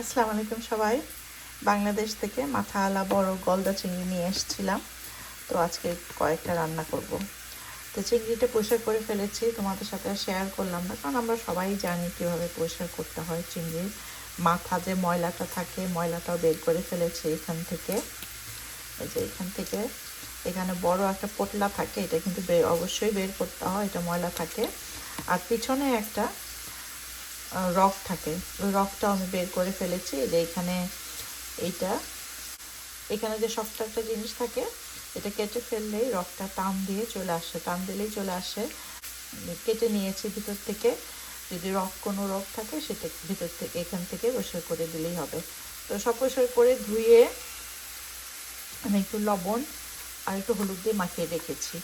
আসসালামু আলাইকুম সবাই। বাংলাদেশ থেকে মাথা আলা বড় গলদা চিংড়ি নিয়ে এসেছিলাম। তো আজকে কয়েকটা রান্না করব। তো চিংড়িটা পরিষ্কার করে ফেলেছি, তোমাদের সাথে শেয়ার করলাম না, কারণ আমরা সবাই জানি কীভাবে পরিষ্কার করতে হয় চিংড়ির মাথা, যে ময়লাটা থাকে, ময়লাটাও বের করে ফেলেছি এখান থেকে। এই যে এখান থেকে, এখানে বড় একটা পোটলা থাকে, এটা কিন্তু অবশ্যই বের করতে হয়, এটা ময়লা থাকে। আর পিছনে একটা রক থাকে। ওই রকটাও আমি বের করে ফেলেছি যে এখানে এইটা। এখানে যে শক্ত একটা জিনিস থাকে, এটা কেটে ফেললেই রকটা টান দিয়ে চলে আসে। টান দিলেই চলে আসে। কেটে নিয়েছি ভিতর থেকে। যদি রক কোনো রক থাকে, সেটা ভিতর থেকে, এখান থেকে পরিষ্কার করে দিলেই হবে। তো সব পরিষ্কার করে ধুয়ে আমি একটু লবণ আর একটু হলুদ দিয়ে মাখিয়ে রেখেছি।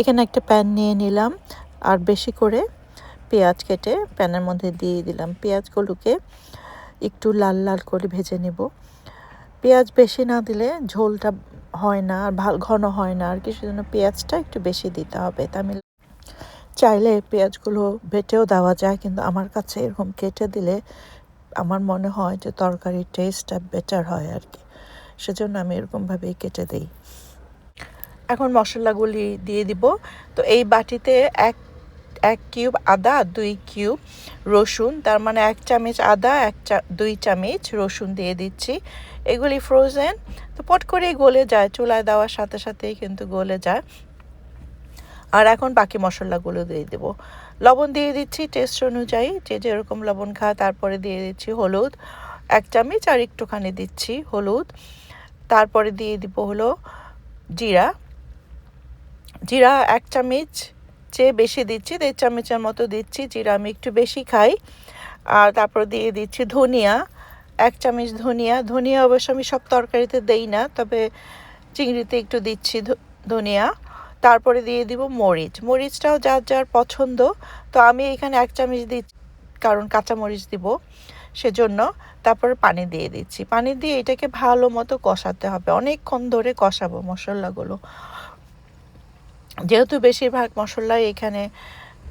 এখানে একটা প্যান নিয়ে নিলাম। আর বেশি করে পেঁয়াজ কেটে প্যানের মধ্যে দিয়ে দিলাম। পেঁয়াজগুলোকে একটু লাল লাল করে ভেজে নেব। পেঁয়াজ বেশি না দিলে ঝোলটা হয় না আর ভালো ঘন হয় না। আর কিছু জন্য পেঁয়াজটা একটু বেশি দিতে হবে। তা আমি চাইলে পেঁয়াজগুলো বেটেও দেওয়া যায়, কিন্তু আমার কাছে এরকম কেটে দিলে আমার মনে হয় যে তরকারির টেস্টটা বেটার হয় আর কি। সেজন্য আমি এরকমভাবেই কেটে দিই। এখন মশলাগুলি দিয়ে দিব। তো এই বাটিতে এক এক কিউব আদা, দুই কিউব রসুন, তার মানে এক চামচ আদা, এক চা, দুই চামচ রসুন দিয়ে দিচ্ছি। এগুলি ফ্রোজেন তো পট করেই গলে যায়, চুলায় দেওয়ার সাথে সাথেই কিন্তু গলে যায়। আর এখন বাকি মশলাগুলো দিয়ে দেবো। লবণ দিয়ে দিচ্ছি টেস্ট অনুযায়ী, যে যেরকম লবণ খায় তারপরে দিয়ে দিচ্ছি হলুদ। এক চামচ আর একটুখানি দিচ্ছি হলুদ। তারপরে দিয়ে দিব হলো জিরা। জিরা এক চামচ চেয়ে বেশি দিচ্ছি, দেড় চামচের মতো দিচ্ছি, জিরা আমি একটু বেশি খাই। আর তারপর দিয়ে দিচ্ছি ধনিয়া, এক চামচ ধনিয়া। ধনিয়া অবশ্য আমি সব তরকারিতে দেই না, তবে চিংড়িতে একটু দিচ্ছি ধনিয়া। তারপরে দিয়ে দিব মরিচ। মরিচটাও যার যার পছন্দ, তো আমি এখানে এক চামচ দিচ্ছি, কারণ কাঁচা মরিচ দিব সেজন্য। তারপরে পানি দিয়ে দিচ্ছি। পানি দিয়ে এটাকে ভালো মতো কষাতে হবে। অনেকক্ষণ ধরে কষাবো মশলাগুলো। যেহেতু বেশিরভাগ মশলাই এখানে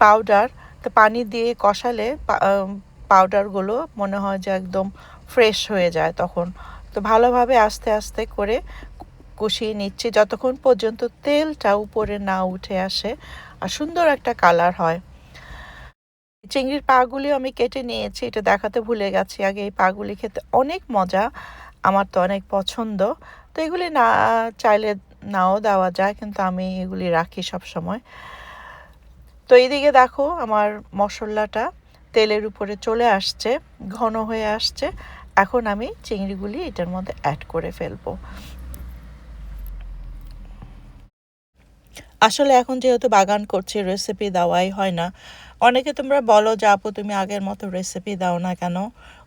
পাউডার তো পানি দিয়ে কষালে পাউডারগুলো মনে হয় যে একদম ফ্রেশ হয়ে যায় তখন। তো ভালোভাবে আস্তে আস্তে করে কষিয়ে নিচ্ছি যতক্ষণ পর্যন্ত তেলটা উপরে না উঠে আসে আর সুন্দর একটা কালার হয়। চিংড়ির পাগুলি আমি কেটে নিয়েছি, এটা দেখাতে ভুলে গেছি। আগে এই পাগুলি খেতে অনেক মজা, আমার তো অনেক পছন্দ। তো এগুলি না চাইলে নাও দেওয়া যায়, কিন্তু আমি এগুলি রাখি সব সময়। তো এইদিকে দেখো আমার মশলাটা তেলের উপরে চলে আসছে, ঘন হয়ে আসছে। এখন আমি চিংড়িগুলি এটার মধ্যে অ্যাড করে ফেলব। আসলে এখন যেহেতু বাগান করছি রেসিপি দেওয়াই হয় না। অনেকে তোমরা বলো যে, আপু, তুমি আগের মতো রেসিপি দাও না কেন?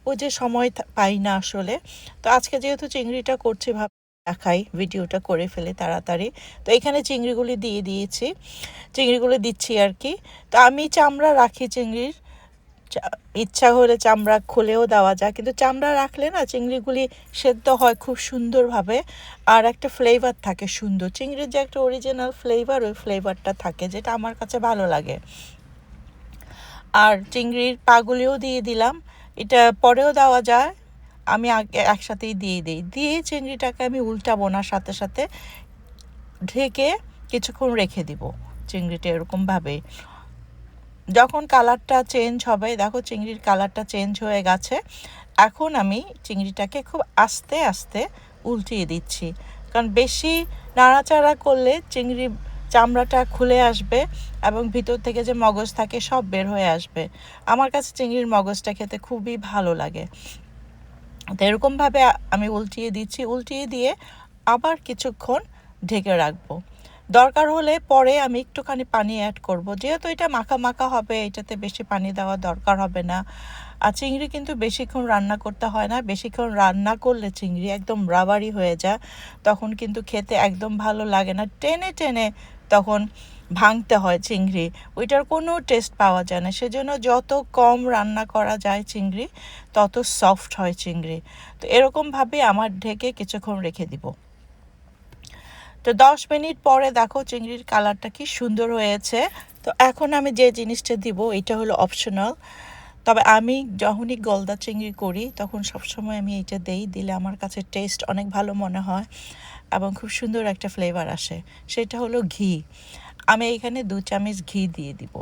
ও যে সময় পাই না আসলে। তো আজকে যেহেতু চিংড়িটা করছি, ভাব দেখাই, ভিডিওটা করে ফেলে তাড়াতাড়ি। তো এখানে চিংড়িগুলি দিয়ে দিয়েছি। চিংড়িগুলি দিচ্ছি আর কি। তো আমি চামড়া রাখি চিংড়ির। ইচ্ছা হলে চামড়া খুলেও দেওয়া যায়। কিন্তু চামড়া রাখলে না চিংড়িগুলি সেদ্ধ হয় খুব সুন্দরভাবে। আর একটা ফ্লেভার থাকে সুন্দর। চিংড়ির যে একটা অরিজিনাল ফ্লেভার ওই ফ্লেভারটা থাকে, যেটা আমার কাছে ভালো লাগে। আর চিংড়ির পাগুলিও দিয়ে দিলাম। এটা পরেও দেওয়া যায়। আমি আগে একসাথেই দিয়ে দিই। দিয়ে চিংড়িটাকে আমি উল্টাবো না, সাথে সাথে ঢেকে কিছুক্ষণ রেখে দিব চিংড়িটা এরকমভাবে যখন কালারটা চেঞ্জ হবে, দেখো চিংড়ির কালারটা চেঞ্জ হয়ে গেছে। এখন আমি চিংড়িটাকে খুব আস্তে আস্তে উল্টিয়ে দিচ্ছি। কারণ বেশি নাড়াচাড়া করলে চিংড়ি চামড়াটা খুলে আসবে এবং ভিতর থেকে যে মগজ থাকে সব বের হয়ে আসবে। আমার কাছে চিংড়ির মগজটা খেতে খুবই ভালো লাগে। তো এরকমভাবে আমি উল্টিয়ে দিচ্ছি, উল্টিয়ে দিয়ে আবার কিছুক্ষণ ঢেকে রাখব। দরকার হলে পরে আমি একটুখানি পানি অ্যাড করব। যেহেতু এটা মাখা মাখা হবে, এটাতে বেশি পানি দেওয়ার দরকার হবে না। আর চিংড়ি কিন্তু বেশিক্ষণ রান্না করতে হয় না। বেশিক্ষণ রান্না করলে চিংড়ি একদম রাবারি হয়ে যায়। তখন কিন্তু খেতে একদম ভালো লাগে না। টেনে টেনে তখন ভাঙতে হয় চিংড়ি। ওইটার কোনো টেস্ট পাওয়া যায় না। সেজন্য যত কম রান্না করা যায় চিংড়ি, তত সফট হয় চিংড়ি। তো এরকমভাবে আমার ঢেকে কিছুক্ষণ রেখে দিব। তো দশ মিনিট পরে দেখো চিংড়ির কালারটা কি সুন্দর হয়েছে। তো এখন আমি যে জিনিসটা দিব এটা হলো অপশনাল তবে আমি যখনই গলদা চিংড়ি করি, তখন সবসময় আমি এইটা দেই, দিলে আমার কাছে টেস্ট অনেক ভালো মনে হয় এবং খুব সুন্দর একটা ফ্লেভার আসে। সেটা হলো ঘি। আমি এখানে দু চামচ ঘি দিয়ে দিব।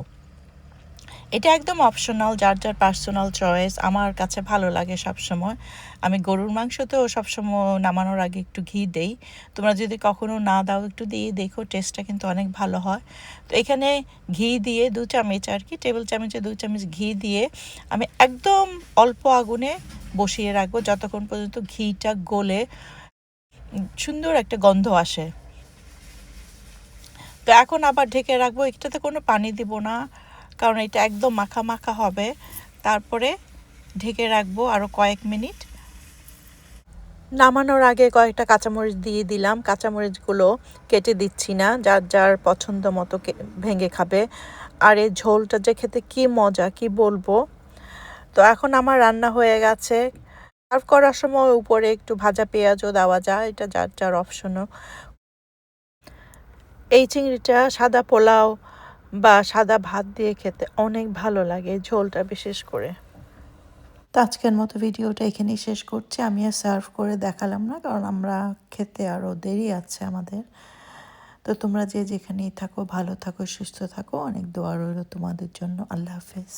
এটা একদম অপশনাল যার যার পার্সোনাল চয়েস আমার কাছে ভালো লাগে সবসময়। আমি গরুর মাংস মাংসতেও সবসময় নামানোর আগে একটু ঘি দেই। তোমরা যদি কখনো না দাও একটু দিয়ে দেখো টেস্টটা কিন্তু অনেক ভালো হয়। তো এখানে ঘি দিয়ে দু চামচ আর কি টেবিল চামচে দু চামচ ঘি দিয়ে আমি একদম অল্প আগুনে বসিয়ে রাখব, যতক্ষণ পর্যন্ত ঘিটা গলে সুন্দর একটা গন্ধ আসে। তো এখন আবার ঢেকে রাখব। এটাতে কোনো পানি দিব না, কারণ এটা একদম মাখা মাখা হবে। তারপরে ঢেকে রাখব আরও কয়েক মিনিট। নামানোর আগে কয়েকটা কাঁচামরিচ দিয়ে দিলাম। কাঁচামরিচগুলো কেটে দিচ্ছি না, যার যার পছন্দ মতো ভেঙে খাবে। আর এই ঝোলটা যে খেতে কি মজা, কি বলব? তো এখন আমার রান্না হয়ে গেছে। সার্ভ করার সময় উপরে একটু ভাজা পেঁয়াজও দেওয়া যায়, এটা যার যার অপশনও। এই চিংড়িটা সাদা পোলাও বা সাদা ভাত দিয়ে খেতে অনেক ভালো লাগে ঝোলটা বিশেষ করে। তো আজকের মতো ভিডিওটা এখানেই শেষ করছি। আমি আর সার্ভ করে দেখালাম না, কারণ আমরা খেতে আরও দেরি আছে আমাদের। তো তোমরা যে যেখানেই থাকো, ভালো থাকো, সুস্থ থাকো। অনেক দোয়া রইল তোমাদের জন্য। আল্লাহ হাফেজ।